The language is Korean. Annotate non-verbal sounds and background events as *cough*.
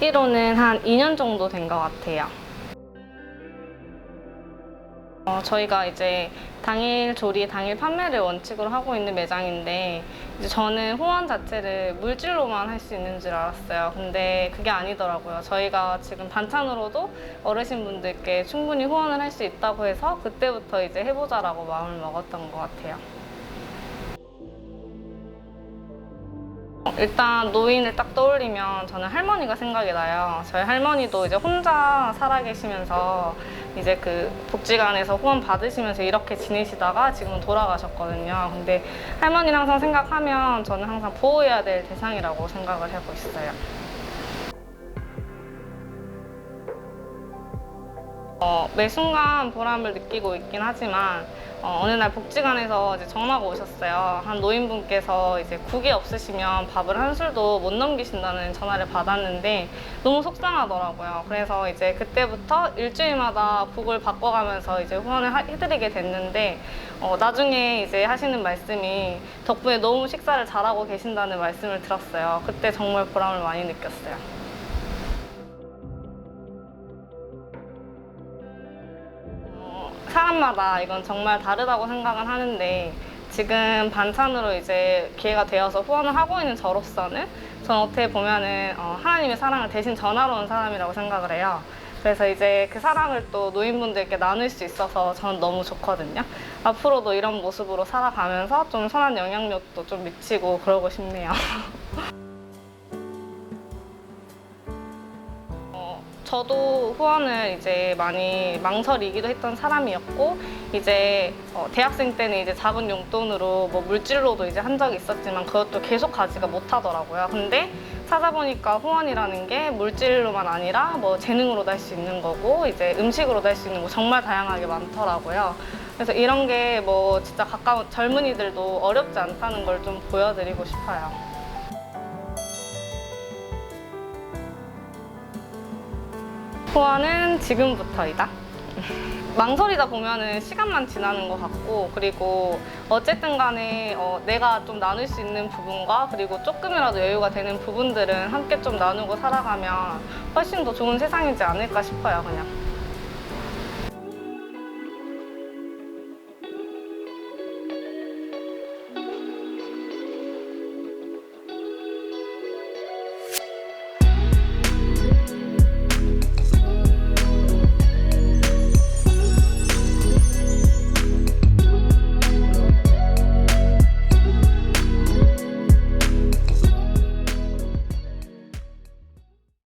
시기로는 한 2년 정도 된 것 같아요. 어, 저희가 이제 당일 조리, 당일 판매를 원칙으로 하고 있는 매장인데 이제 저는 후원 자체를 물질로만 할 수 있는 줄 알았어요. 근데 그게 아니더라고요. 저희가 지금 반찬으로도 어르신 분들께 충분히 후원을 할 수 있다고 해서 그때부터 이제 해보자라고 마음을 먹었던 것 같아요. 일단 노인을 딱 떠올리면 저는 할머니가 생각이 나요. 저희 할머니도 이제 혼자 살아 계시면서 이제 그 복지관에서 후원 받으시면서 이렇게 지내시다가 지금 돌아가셨거든요. 근데 할머니를 항상 생각하면 저는 항상 보호해야 될 대상이라고 생각을 하고 있어요. 어, 매 순간 보람을 느끼고 있긴 하지만 어, 어느 날 복지관에서 이제 전화가 오셨어요. 한 노인분께서 이제 국이 없으시면 밥을 한 술도 못 넘기신다는 전화를 받았는데 너무 속상하더라고요. 그래서 이제 그때부터 일주일마다 국을 바꿔가면서 이제 후원을 하- 해드리게 됐는데 어, 나중에 이제 하시는 말씀이 덕분에 너무 식사를 잘하고 계신다는 말씀을 들었어요. 그때 정말 보람을 많이 느꼈어요. 사람마다 이건 정말 다르다고 생각은 하는데 지금 반찬으로 이제 기회가 되어서 후원을 하고 있는 저로서는 저는 어떻게 보면은 어, 하나님의 사랑을 대신 전하러 온 사람이라고 생각을 해요. 그래서 이제 그 사랑을 또 노인분들께 나눌 수 있어서 저는 너무 좋거든요. 앞으로도 이런 모습으로 살아가면서 좀 선한 영향력도 좀 미치고 그러고 싶네요. *laughs* 저도 후원을 이제 많이 망설이기도 했던 사람이었고 이제 어, 대학생 때는 이제 작은 용돈으로 뭐 물질로도 이제 한 적이 있었지만 그것도 계속 가지가 못하더라고요. 근데 찾아보니까 후원이라는 게 물질로만 아니라 뭐 재능으로도 할 수 있는 거고 이제 음식으로도 할 수 있는 거 정말 다양하게 많더라고요. 그래서 이런 게 뭐 진짜 가까운 젊은이들도 어렵지 않다는 걸 좀 보여드리고 싶어요. 후원은 지금부터이다. 망설이다 보면은 시간만 지나는 것 같고 그리고 어쨌든 간에 어, 내가 좀 나눌 수 있는 부분과 그리고 조금이라도 여유가 되는 부분들은 함께 좀 나누고 살아가면 훨씬 더 좋은 세상이지 않을까 싶어요 그냥